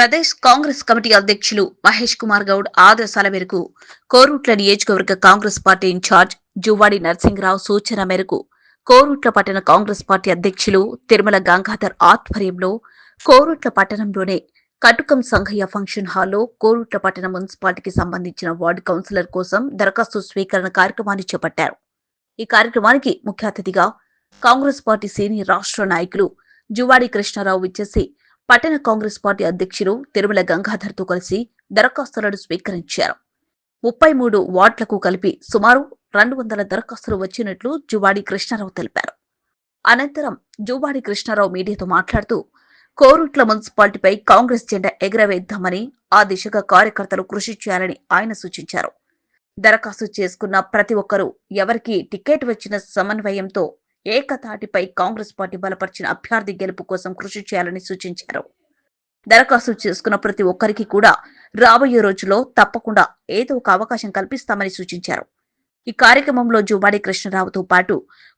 Pradesh Congress committee అధ్యక్షులు మహేష్ కుమార్ గౌడ్ ఆదేశాల మేరకు కోరుట్ల నియోజకవర్గ Congress party in charge Juvvadi Narasimharao సూచన మేరకు కోరుట్ల పట్టణ కాంగ్రెస్ పార్టీ అధ్యక్షులు తిరుమల గంగాధర్ ఆధ్వర్యంలో కోరుట్ల పట్టణంలోనే కటుకం సంఘయ్య ఫంక్షన్ హాల్లో కోరుట్ల పట్టణ మున్సిపాలిటీకి సంబంధించిన వార్డు కౌన్సిలర్ కోసం దరఖాస్తు స్వీకరణ కార్యక్రమాన్ని చేపట్టారు. ఈ కార్యక్రమానికి ముఖ్య అతిథిగా కాంగ్రెస్ పార్టీ సీనియర్ రాష్ట్ర నాయకులు జువాడి కృష్ణారావు విచ్చేసి పట్టణ కాంగ్రెస్ పార్టీ అధ్యక్షులు తిరుమల గంగాధర్తో కలిసి దరఖాస్తులను స్వీకరించారు. ముప్పై మూడు వార్డులకు కలిపి సుమారు రెండు వందల దరఖాస్తులు వచ్చినట్లు జువాడి కృష్ణారావు తెలిపారు. అనంతరం జువాడి కృష్ణారావు మీడియాతో మాట్లాడుతూ కోరుట్ల మున్సిపాలిటీపై కాంగ్రెస్ జెండా ఎగురవేద్దామని ఆ దిశగా కార్యకర్తలు కృషి చేయాలని ఆయన సూచించారు. దరఖాస్తు చేసుకున్న ప్రతి ఒక్కరూ ఎవరికి టికెట్ వచ్చిన సమన్వయంతో ఏకతాటిపై కాంగ్రెస్ పార్టీ బలపరిచిన అభ్యర్థి గెలుపు కోసం కృషి చేయాలని సూచించారు. దరఖాస్తు చేసుకున్న ప్రతి ఒక్కరికి కూడా రాబోయే రోజుల్లో తప్పకుండా ఏదో ఒక అవకాశం కల్పిస్తామని సూచించారు. ఈ కార్యక్రమంలో జుబాడి కృష్ణరావుతో పాటు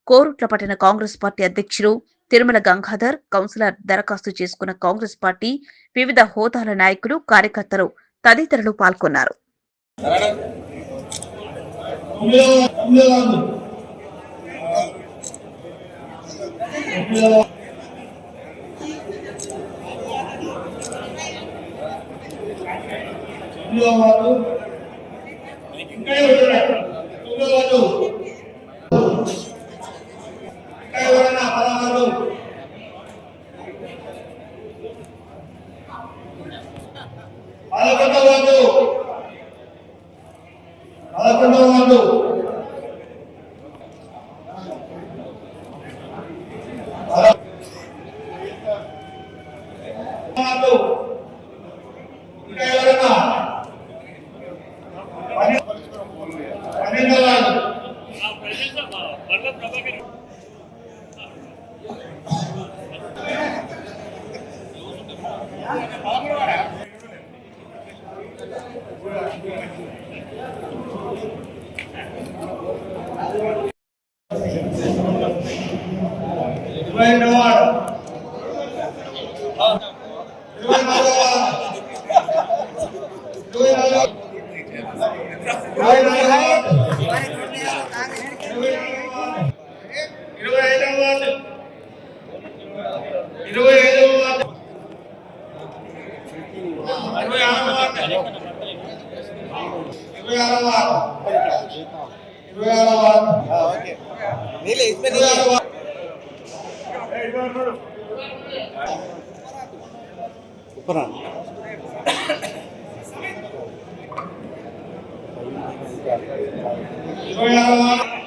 కోరుట్ల పట్టిన కాంగ్రెస్ పార్టీ అధ్యక్షులు తిరుమల గంగాధర్ కౌన్సిలర్ దరఖాస్తు చేసుకున్న కాంగ్రెస్ పార్టీ వివిధ హోదాల నాయకులు కార్యకర్తలు తదితరులు పాల్గొన్నారు. వారు ఇంకా ఎవరు తొమ్మిదో వారు ఇంకా ఎవరైనా పదహారు పదకొండవ వారు పదకొండవ వారు పదహారు ఇంకా ఎవరైనా పన్నె- పన్నెండవ వారు ఇరవై రెండవ వార్డు. ఇరవై నాలుగవ వార్డు. ఇరవై నాలుగవ ఇరవై నాలుగవ వార్డు. ఇరవై ఐదవ వార్డు. ఇరవై ఐదవ వార్డు. ఇరవై ఆరవ వార్డు.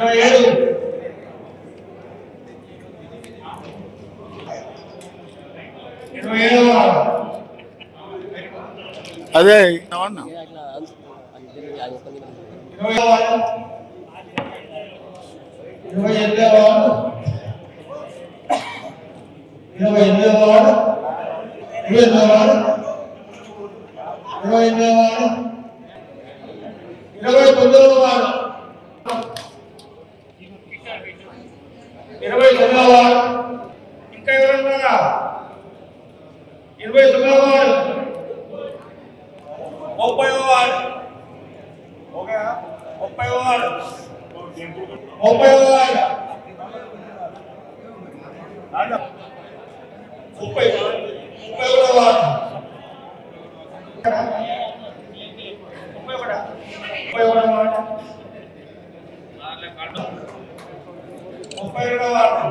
ఇరవై ఏడు ఇరవై. అదే ఇరవై ఎనిమిదవ వార్డు. ఇరవై ఎనిమిదవ వార్డు. ఇరవై ఎనిమిదవ వార్డు. ఇరవై ఎనిమిదవ వార్డు. ఇరవై తొమ్మిదవ వార్డు. ఇరవై తొమ్మిదవ ఇంకా ఎవరున్నారా ఇరవై తొమ్మిదవ వార్డు. ముప్పై వార్డు. ముప్పై వార్డు. ముప్పై వార్డు. ముప్పై ముప్పై ఒకటో వార్డు ముప్పై ఒకట ముప్పై ఒకటో వార్డు ముప్పై రెండో వార్డు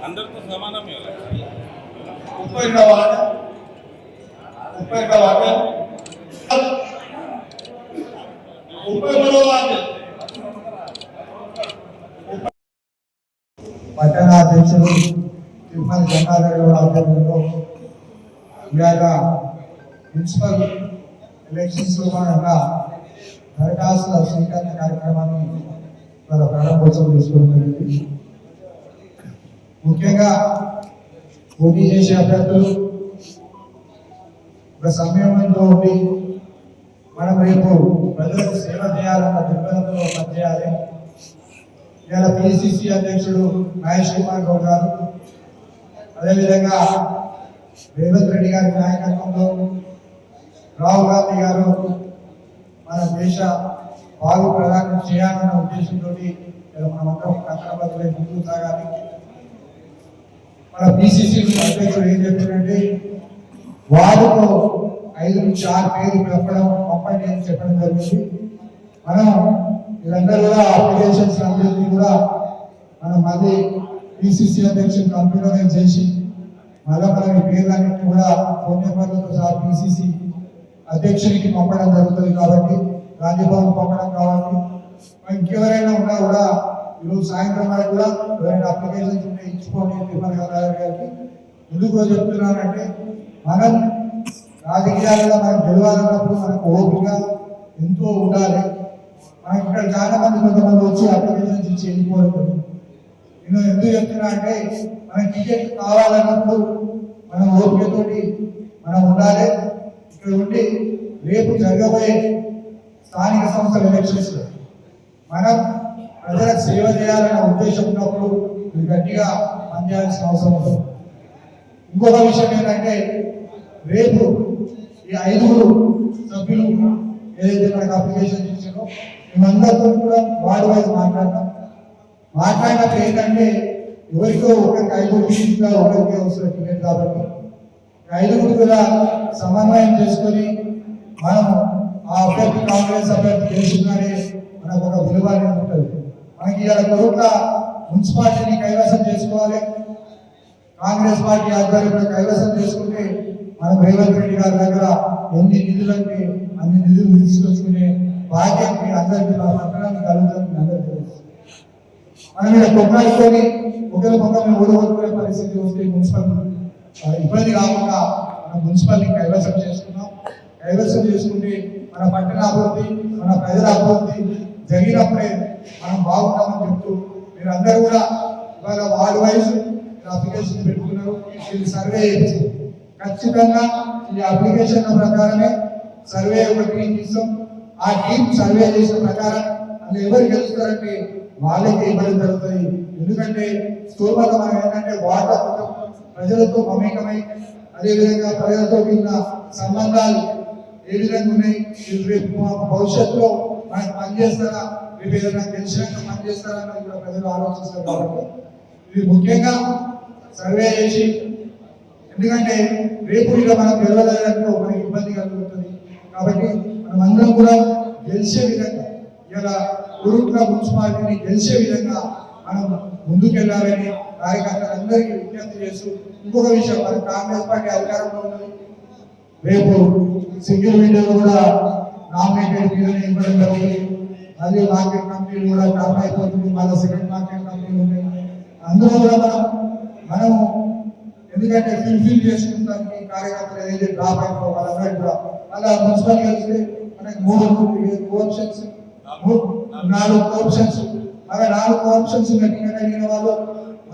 అందరితో సమానమే ముప్పై వార్డు ముప్పై వార్డు ముప్పై వార్డు పట్టణ అధ్యక్షులు తిరుమల గారి ఆధ్వర్యంలో ఇవాళ మున్సిపల్ ఎలక్షన్స్లో భాగంగా దరఖాస్తుల స్వీకరణ కార్యక్రమాన్ని వాళ్ళ ప్రారంభోత్సవం చేసుకోవడం ముఖ్యంగా పోటీ చేసే అభ్యర్థులు ఒక సంయమంతో ఉండి మనం రేపు ప్రజలకు సేవ చేయాలన్న దృక్పథంతో పనిచేయాలి. ఇలా పిసిసి అధ్యక్షుడు మహేష్ కుమార్ గౌడ్ గారు అదేవిధంగా రేవంత్ రెడ్డి గారి నాయకత్వంలో రాహుల్ గాంధీ గారు మన దేశ బాగు ప్రధానం చేయాలన్న ఉద్దేశంతో మనమందరం కంకణబద్దులై ముందుకు సాగాలి. మన బీసీసీ అధ్యక్షుడు ఏం చెప్పారంటే వారితో ఐదు నుంచి ఆరు పేర్లు చెప్పడం పంపండి అని చెప్పడం జరిగింది. మనం వీళ్ళందరూ కూడా అప్లికేషన్స్ అందరికీ కూడా మనం మళ్ళీ బీసీసీ అధ్యక్షుడు కంప్యూటరైజ్ చేసి మళ్ళీ మనం ఈ పేర్లన్నింటినీ కూడా ఫోన్ నెంబర్లతో సహా పిసిసి అధ్యక్షునికి పంపడం జరుగుతుంది కాబట్టి రాజ్యభవన్ పంపడం కావాలి ఇంకెవరైనా ఉన్నా కూడా ఈరోజు సాయంత్రం వరకు కూడా ఎవరైనా అప్లికేషన్స్ ఉంటే ఇచ్చుకోండి తిరుమల గారికి. ఎందుకు చెప్తున్నానంటే మనం రాజకీయాలలో మనం గెలవాలన్నప్పుడు మనకు ఓపిక ఎంతో ఉండాలి. మనకి ఇక్కడ చాలా మంది కొంతమంది వచ్చి అప్లికేషన్స్ ఇచ్చి వెళ్ళిపోతుంది నేను ఎందుకు చెప్తున్నా అంటే మన టికెట్ కావాలన్నప్పుడు మనం ఓపికతోటి మనం ఉండాలి. ఉండి రేపు జరగబోయే స్థానిక సంస్థల ఎలక్షన్స్ మనం ప్రజలకు సేవ చేయాలన్న ఉద్దేశం ఉన్నప్పుడు ఇది గట్టిగా పనిచేయాల్సిన అవసరం ఉంది. ఇంకొక విషయం ఏంటంటే రేపు ఈ ఐదుగురు సభ్యులు ఏదైతే మనకు అప్లికేషన్ ఇచ్చారో మేమందరితో కూడా వారి వైజ్ మాట్లాడతాం. మాట్లాడినప్పుడు ఏంటంటే ఎవరికో ఒకరికి ఐదు సీట్గా ఒకరికి అవసరం టికెట్ కాబట్టి. ఐదుగురు కూడా సమన్వయం చేసుకొని మనం ఆ అభ్యర్థి కాంగ్రెస్ అభ్యర్థి గెలిచిందని మనకు ఒక విలువ అనేది ఉంటుంది. మనకి ఇలా కొరుట్ల మున్సిపాలిటీని కైవసం చేసుకోవాలి. కాంగ్రెస్ పార్టీ ఆధ్వర్యంలో కైవసం చేసుకుంటే మనం రేవంత్ రెడ్డి గారి దగ్గర ఎన్ని నిధులంటే అన్ని నిధులు తీసుకొచ్చుకునే బాధ్యత మీ అందరికీ మా పట్టణానికి కలుగుతుంది మీ అందరికీ తెలుసు. మనం ఇలా కొట్లాడుకొని ఒకరి పక్కన ఓడగొట్టుకునే పరిస్థితి వస్తే మున్సిపల్ ఇబ్బంది కాకుండా మన మున్సిపాలిటీ కైవసం చేసుకున్నాం. కైవసం చేసుకుంటే మన పట్టణ అభివృద్ధి మన ప్రజల అభివృద్ధి జరిగినప్పుడే మనం బాగుంటామని చెప్తూ మీరు అందరూ కూడా ఇవాళ వార్డు వైజ్ అప్లికేషన్ పెట్టుకున్నారు. ఇది సర్వే చేసి ఖచ్చితంగా ఈ అప్లికేషన్ ప్రకారమే సర్వే ఒక టీం ఇస్తాం ఆ టీం సర్వే చేసిన ప్రకారం అందులో ఎవరు గెలుస్తారంటే వాళ్ళకి ఇబ్బంది జరుగుతుంది. ఎందుకంటే స్థూలత మనం ఏంటంటే వాటర్ ప్రజలతో మమేకమై అదేవిధంగా ప్రజలతో ఉన్న సంబంధాలు ఏ విధంగా ఉన్నాయి? రేపు భవిష్యత్తులో మనకు పనిచేస్తారా? రేపు ఏదైనా గెలిచినాక పనిచేస్తారా అని కూడా ప్రజలు ఆలోచిస్తారు కాబట్టి. ఇది ముఖ్యంగా సర్వే చేసి ఎందుకంటే రేపు ఇలా మనం గెలవలేదంటే మనకి ఇబ్బంది కలుగుతుంది. కాబట్టి మనం అందరం కూడా గెలిచే విధంగా ఇలా కురుట్ల మున్సిపాలిటీని గెలిచే విధంగా మనం ముందుకెళ్ళాలని కార్యకర్తలందరికీ విజ్ఞప్తి చేస్తూ ఇంకొక విషయం మరి కాంగ్రెస్ పార్టీ అధికారంలో ఉన్నది. రేపు సింగిల్ విండోలో కూడా నామినేటెడ్ మీదనే ఇవ్వడం జరుగుతుంది. మళ్ళీ మార్కెట్ కంపెనీలు కూడా టాప్ అయిపోతుంది. మళ్ళీ సెకండ్ మార్కెట్ కంపెనీలు ఉన్నాయి. అందులో కూడా మనం మనము ఎందుకంటే ఫిల్ఫిల్ చేసుకుంటానికి కార్యకర్తలు ఏదైతే డ్రాప్ అయిపోయి వాళ్ళందరూ కూడా అలా మున్సిపల్ కలిస్తే మనకి మూడు ఆప్షన్స్ నాలుగు ఆప్షన్స్ అలా నాలుగు ఆప్షన్స్ గట్టిగా కలిగిన వాళ్ళు